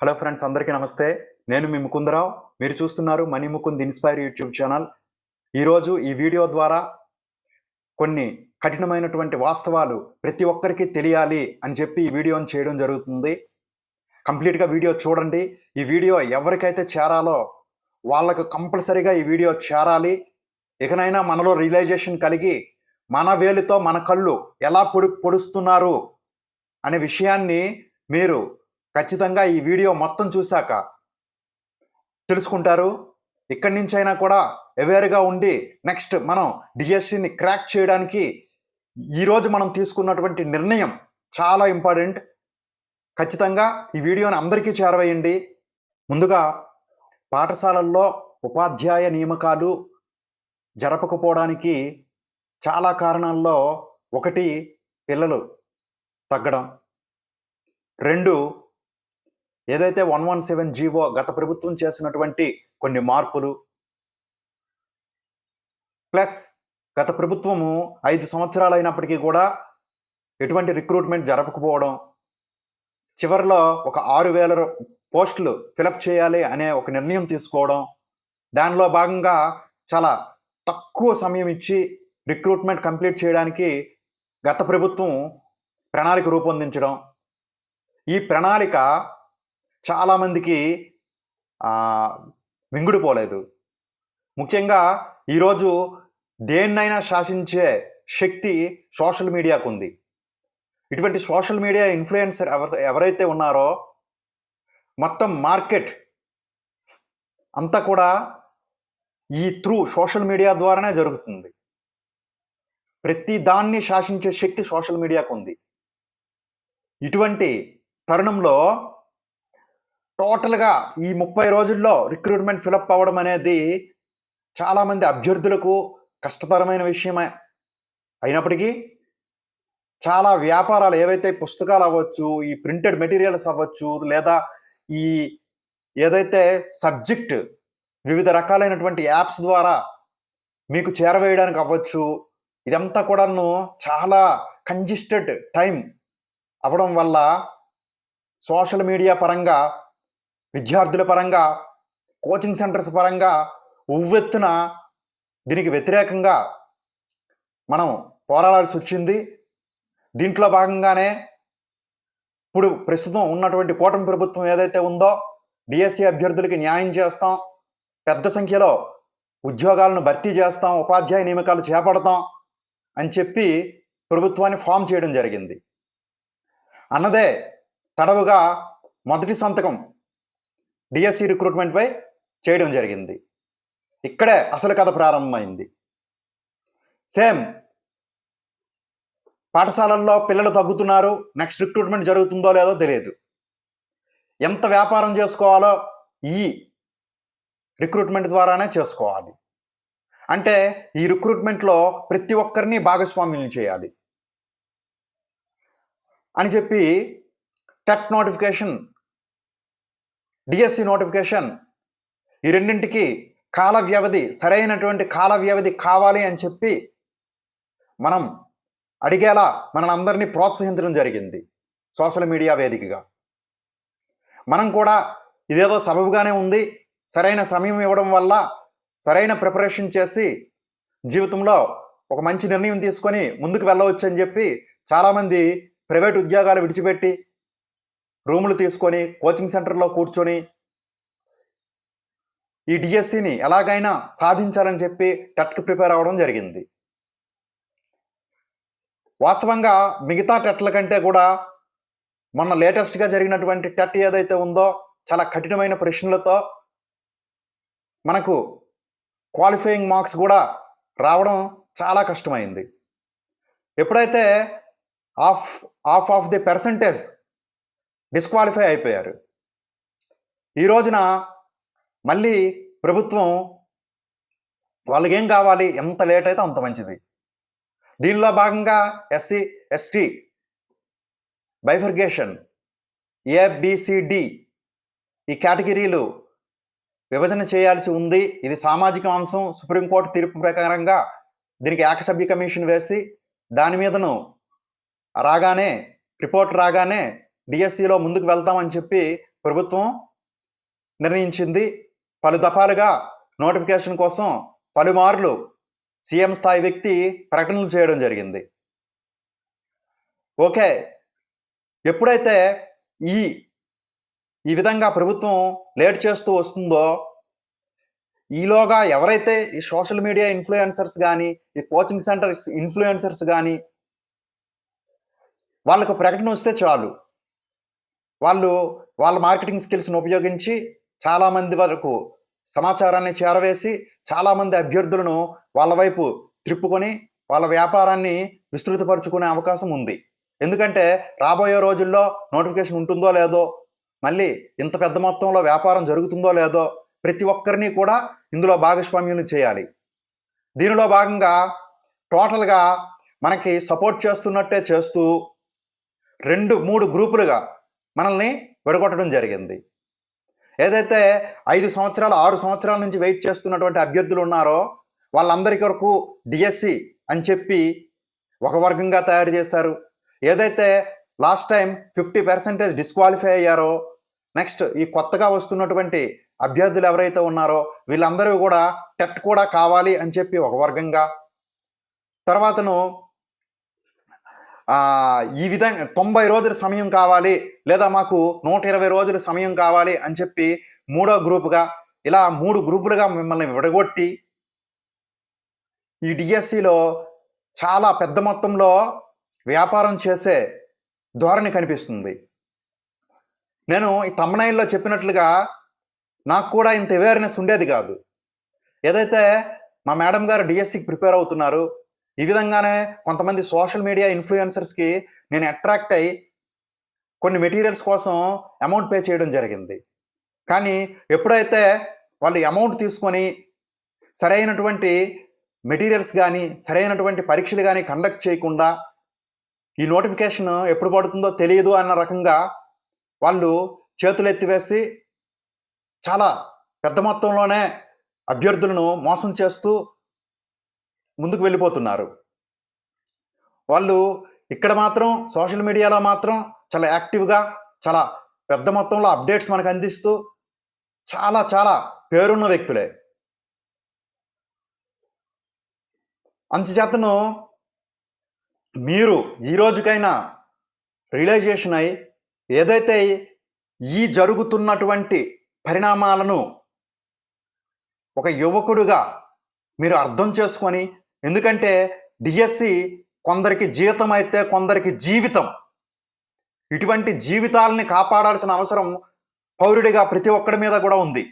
Hello friends అందరికీ నమస్తే. నేను మీ ముకుందరావు. మీరు చూస్తున్నారు money Mukund inspire YouTube channel ఈరోజు ఈ వీడియో ద్వారా కొన్ని కఠినమైనటువంటి వాస్తవాలు ప్రతి ఒక్కరికి తెలియాలి అని చెప్పి ఈ వీడియోని చేయడం జరుగుతుంది. కంప్లీట్గా వీడియో చూడండి. ఈ వీడియో ఎవరికైతే చేరాలో వాళ్ళకు కంపల్సరీగా ఈ వీడియో చేరాలి. ఇకనైనా మనలో రియలైజేషన్ కలిగి మన వేలితో మన కళ్ళు ఎలా పొడి పొడుస్తున్నారు అనే విషయాన్ని మీరు ఖచ్చితంగా ఈ వీడియో మొత్తం చూశాక తెలుసుకుంటారు. ఇక్కడి నుంచి అయినా కూడా అవేర్గా ఉండి నెక్స్ట్ మనం డిఎస్సిని క్రాక్ చేయడానికి ఈరోజు మనం తీసుకున్నటువంటి నిర్ణయం చాలా ఇంపార్టెంట్ ఖచ్చితంగా ఈ వీడియోని అందరికీ చేరవేయండి. ముందుగా పాఠశాలల్లో ఉపాధ్యాయ నియామకాలు జరపకపోవడానికి చాలా కారణాల్లో ఒకటి పిల్లలు తగ్గడం. రెండు ఏదైతే వన్ వన్ సెవెన్ జీవో గత ప్రభుత్వం చేసినటువంటి కొన్ని మార్పులు ప్లస్ గత ప్రభుత్వము ఐదు సంవత్సరాలు అయినప్పటికీ కూడా ఎటువంటి రిక్రూట్మెంట్ జరపకపోవడం చివరిలో ఒక ఆరు వేల పోస్టులు ఫిలప్ చేయాలి అనే ఒక నిర్ణయం తీసుకోవడం దానిలో భాగంగా చాలా తక్కువ సమయం ఇచ్చి రిక్రూట్మెంట్ కంప్లీట్ చేయడానికి గత ప్రభుత్వం ప్రణాళిక రూపొందించడం. ఈ ప్రణాళిక చాలామందికి ఆ, మింగుడుపోలేదు. ముఖ్యంగా ఈరోజు దేన్నైనా శాసించే శక్తి సోషల్ మీడియాకు ఉంది ఇటువంటి సోషల్ మీడియా ఇన్ఫ్లుయెన్సర్ ఎవరు ఎవరైతే ఉన్నారో మొత్తం మార్కెట్ అంతా కూడా ఈ త్రూ సోషల్ మీడియా ద్వారానే జరుగుతుంది. ప్రతి దాన్ని శాసించే శక్తి సోషల్ మీడియాకు ఉంది ఇటువంటి తరుణంలో టోటల్గా ఈ ముప్పై రోజుల్లో రిక్రూట్మెంట్ ఫిలప్ అవ్వడం అనేది చాలామంది అభ్యర్థులకు కష్టతరమైన విషయమే. అయినప్పటికీ చాలా వ్యాపారాలు ఏవైతే పుస్తకాలు అవ్వచ్చు ఈ ప్రింటెడ్ మెటీరియల్స్ అవ్వచ్చు లేదా ఈ ఏదైతే సబ్జెక్ట్ వివిధ రకాలైనటువంటి యాప్స్ ద్వారా మీకు చేరవేయడానికి అవ్వచ్చు ఇదంతా కూడాను చాలా కంజిస్టెడ్ టైం అవ్వడం వల్ల సోషల్ మీడియా పరంగా విద్యార్థుల పరంగా కోచింగ్ సెంటర్స్ పరంగా ఉవ్వెత్తున దీనికి వ్యతిరేకంగా మనం పోరాడాల్సి వచ్చింది. దీంట్లో భాగంగానే ఇప్పుడు ప్రస్తుతం ఉన్నటువంటి కూటమి ప్రభుత్వం ఏదైతే ఉందో డిఎస్సి అభ్యర్థులకి న్యాయం చేస్తాం. పెద్ద సంఖ్యలో ఉద్యోగాలను భర్తీ చేస్తాం. ఉపాధ్యాయ నియామకాలు చేపడతాం అని చెప్పి ప్రభుత్వాన్ని ఫామ్ చేయడం జరిగింది. అన్నదే తడవుగా మొదటి సంతకం డిఎస్సి రిక్రూట్మెంట్పై చేయడం జరిగింది. ఇక్కడే అసలు కథ ప్రారంభమైంది. సేమ్ పాఠశాలల్లో పిల్లలు తగ్గుతున్నారు. నెక్స్ట్ రిక్రూట్మెంట్ జరుగుతుందో లేదో తెలియదు. ఎంత వ్యాపారం చేసుకోవాలో ఈ రిక్రూట్మెంట్ ద్వారానే చేసుకోవాలి. అంటే ఈ రిక్రూట్మెంట్లో ప్రతి ఒక్కరిని భాగస్వామ్యం చేయాలి. అని చెప్పి టెట్ నోటిఫికేషన్ డిఎస్సి నోటిఫికేషన్ ఈ రెండింటికి కాల వ్యవధి సరైనటువంటి కాల వ్యవధి కావాలి అని చెప్పి మనం అడిగేలా మనల్ని ప్రోత్సహించడం జరిగింది సోషల్ మీడియా వేదికగా. మనం కూడా ఇదేదో సబబుగానే ఉంది సరైన సమయం ఇవ్వడం వల్ల సరైన ప్రిపరేషన్ చేసి జీవితంలో ఒక మంచి నిర్ణయం తీసుకొని ముందుకు వెళ్ళవచ్చు అని చెప్పి చాలామంది ప్రైవేట్ ఉద్యోగాలు విడిచిపెట్టి రూములు తీసుకొని కోచింగ్ సెంటర్లో కూర్చొని ఈ డిఎస్సిని ఎలాగైనా సాధించాలని చెప్పి టెట్కి ప్రిపేర్ అవ్వడం జరిగింది. వాస్తవంగా మిగతా టెట్ల కంటే కూడా మొన్న లేటెస్ట్గా జరిగినటువంటి టెట్ ఏదైతే ఉందో చాలా కఠినమైన ప్రశ్నలతో మనకు క్వాలిఫైయింగ్ మార్క్స్ కూడా రావడం చాలా కష్టమైంది. ఎప్పుడైతే of of of the percentage disqualify అయిపోయారు. ఈ రోజున మళ్ళీ ప్రభుత్వం వాళ్ళకి ఏం కావాలి ఎంత లేట్ అయితే అంత మంచిది. దీనిలో భాగంగా ఎస్సీ ఎస్టీ బైఫర్గేషన్ ఏబిసిడి ఈ కేటగిరీలు విభజన చేయాల్సి ఉంది. ఇది సామాజిక అంశం సుప్రీంకోర్టు తీర్పు ప్రకారంగా దీనికి ఏకసభ్య కమిషన్ వేసి దాని మీదను రాగానే రిపోర్ట్ రాగానే డిఎస్సిలో ముందుకు వెళ్తామని చెప్పి ప్రభుత్వం నిర్ణయించింది. పలు దఫాలుగా నోటిఫికేషన్ కోసం పలుమార్లు సీఎం స్థాయి వ్యక్తి ప్రకటనలు చేయడం జరిగింది. ఓకే ఎప్పుడైతే ఈ ఈ విధంగా ప్రభుత్వం లేట్ చేస్తూ వస్తుందో ఈలోగా ఎవరైతే ఈ సోషల్ మీడియా ఇన్ఫ్లుయెన్సర్స్ కానీ ఈ కోచింగ్ సెంటర్స్ ఇన్ఫ్లుయెన్సర్స్ కానీ వాళ్ళకు ప్రకటన వస్తే చాలు. వాళ్ళు వాళ్ళ మార్కెటింగ్ స్కిల్స్ను ఉపయోగించి చాలామంది వరకు సమాచారాన్ని చేరవేసి చాలామంది అభ్యర్థులను వాళ్ళ వైపు త్రిప్పుకొని వాళ్ళ వ్యాపారాన్ని విస్తృతపరుచుకునే అవకాశం ఉంది. ఎందుకంటే రాబోయే రోజుల్లో నోటిఫికేషన్ ఉంటుందో లేదో మళ్ళీ ఇంత పెద్ద మొత్తంలో వ్యాపారం జరుగుతుందో లేదో ప్రతి ఒక్కరిని కూడా ఇందులో భాగస్వామ్యం చేయాలి. దీనిలో భాగంగా టోటల్గా మనకి సపోర్ట్ చేస్తున్నట్టే చేస్తూ రెండు మూడు గ్రూపులుగా మనల్ని విడగొట్టడం జరిగింది. ఏదైతే ఐదు సంవత్సరాలు ఆరు సంవత్సరాల నుంచి వెయిట్ చేస్తున్నటువంటి అభ్యర్థులు ఉన్నారో వాళ్ళందరి కొరకు డిఎస్సి అని చెప్పి ఒక వర్గంగా తయారు చేశారు. ఏదైతే last time fifty percentage disqualify అయ్యారో నెక్స్ట్ ఈ కొత్తగా వస్తున్నటువంటి అభ్యర్థులు ఎవరైతే ఉన్నారో వీళ్ళందరూ కూడా టెట్ కూడా కావాలి అని చెప్పి ఒక వర్గంగా. తర్వాతను ఈ విధంగా తొంభై రోజుల సమయం కావాలి లేదా మాకు నూట ఇరవై రోజుల సమయం కావాలి అని చెప్పి మూడో గ్రూపుగా ఇలా మూడు గ్రూపులుగా మిమ్మల్ని విడగొట్టి ఈ డిఎస్సిలో చాలా పెద్ద మొత్తంలో వ్యాపారం చేసే ధోరణి కనిపిస్తుంది. నేను ఈ తమ్మనాయిల్లో చెప్పినట్లుగా నాకు కూడా ఇంత అవేర్నెస్ ఉండేది కాదు. ఏదైతే మా మేడం గారు డిఎస్సికి ప్రిపేర్ అవుతున్నారు ఈ విధంగానే కొంతమంది సోషల్ మీడియా ఇన్ఫ్లుయెన్సర్స్కి నేను అట్రాక్ట్ అయ్యి కొన్ని మెటీరియల్స్ కోసం అమౌంట్ పే చేయడం జరిగింది. కానీ ఎప్పుడైతే వాళ్ళు అమౌంట్ తీసుకొని సరైనటువంటి మెటీరియల్స్ కానీ సరైనటువంటి పరీక్షలు కానీ కండక్ట్ చేయకుండా ఈ నోటిఫికేషన్ ఎప్పుడు పడుతుందో తెలియదు అన్న రకంగా వాళ్ళు చేతులు ఎత్తివేసి చాలా పెద్ద మొత్తంలోనే అభ్యర్థులను మోసం చేస్తూ ముందుకు వెళ్ళిపోతున్నారు. వాళ్ళు ఇక్కడ మాత్రం సోషల్ మీడియాలో మాత్రం చాలా యాక్టివ్గా చాలా పెద్ద మొత్తంలో అప్డేట్స్ మనకు అందిస్తూ చాలా చాలా పేరున్న వ్యక్తులే. అంచుచేతను మీరు ఈ రోజుకైనా రియలైజేషన్ అయి ఏదైతే ఈ జరుగుతున్నటువంటి పరిణామాలను ఒక యువకుడుగా మీరు అర్థం చేసుకొని ఎందుకంటే డిఎస్సి కొందరికి జీతం అయితే కొందరికి జీవితం. ఇటువంటి జీవితాలని కాపాడాల్సిన అవసరం పౌరుడిగా ప్రతి ఒక్కడి మీద కూడా ఉంది.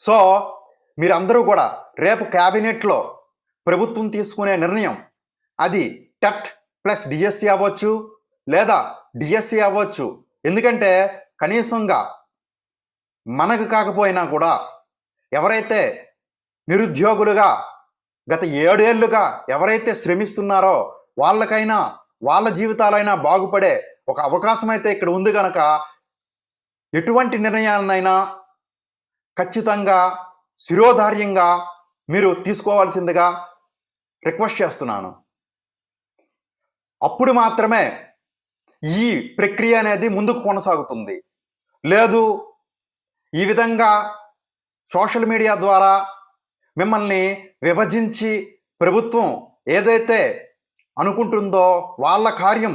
సో మీరందరూ కూడా రేపు క్యాబినెట్లో ప్రభుత్వం తీసుకునే నిర్ణయం అది టెట్ ప్లస్ డిఎస్సి అవ్వచ్చు లేదా డిఎస్సి అవ్వచ్చు. ఎందుకంటే కనీసంగా మనకు కాకపోయినా కూడా ఎవరైతే నిరుద్యోగులుగా గత ఏడేళ్ళుగా ఎవరైతే శ్రమిస్తున్నారో వాళ్ళకైనా వాళ్ళ జీవితాలైనా బాగుపడే ఒక అవకాశం అయితే ఇక్కడ ఉంది కనుక ఎటువంటి నిర్ణయాలనైనా ఖచ్చితంగా శిరోధార్యంగా మీరు తీసుకోవాల్సిందిగా రిక్వెస్ట్ చేస్తున్నాను. అప్పుడు మాత్రమే ఈ ప్రక్రియ అనేది ముందుకు కొనసాగుతుంది. లేదు ఈ విధంగా సోషల్ మీడియా ద్వారా మిమ్మల్ని విభజించి ప్రభుత్వం ఏదైతే అనుకుంటుందో వాళ్ళ కార్యం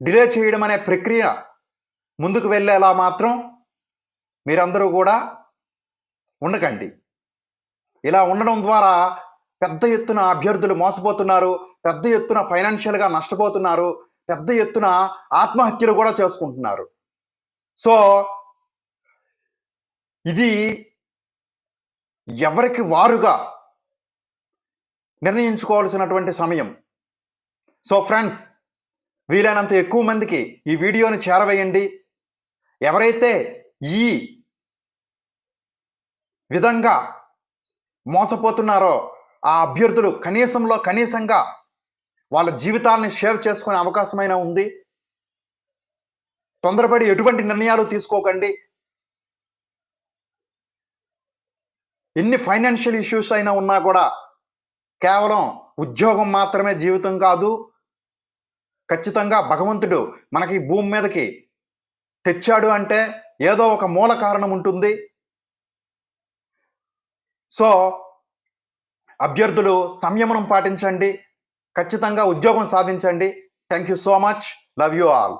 డిలే చేయడం అనే ప్రక్రియ ముందుకు వెళ్ళేలా మాత్రం మీరందరూ కూడా ఉండకండి. ఇలా ఉండడం ద్వారా పెద్ద ఎత్తున అభ్యర్థులు మోసపోతున్నారు పెద్ద ఎత్తున ఫైనాన్షియల్గా నష్టపోతున్నారు పెద్ద ఎత్తున ఆత్మహత్యలు కూడా చేసుకుంటున్నారు. సో ఇది ఎవరికి వారుగా నిర్ణయించుకోవాల్సినటువంటి సమయం. సో ఫ్రెండ్స్ వీలైనంత ఎక్కువ మందికి ఈ వీడియోని చేరవేయండి. ఎవరైతే ఈ విధంగా మోసపోతున్నారో ఆ అభ్యర్థులు కనీసంలో కనీసంగా వాళ్ళ జీవితాలని సేవ్ చేసుకునే అవకాశమైనా ఉంది. తొందరపడి ఎటువంటి నిర్ణయాలు తీసుకోకండి. ఎన్ని ఫైనాన్షియల్ ఇష్యూస్ అయినా ఉన్నా కూడా కేవలం ఉద్యోగం మాత్రమే జీవితం కాదు ఖచ్చితంగా భగవంతుడు మనకి భూమి మీదకి తెచ్చాడు అంటే ఏదో ఒక మూల కారణం ఉంటుంది. సో అభ్యర్థులు సంయమనం పాటించండి ఖచ్చితంగా ఉద్యోగం సాధించండి. Thank you so much love you all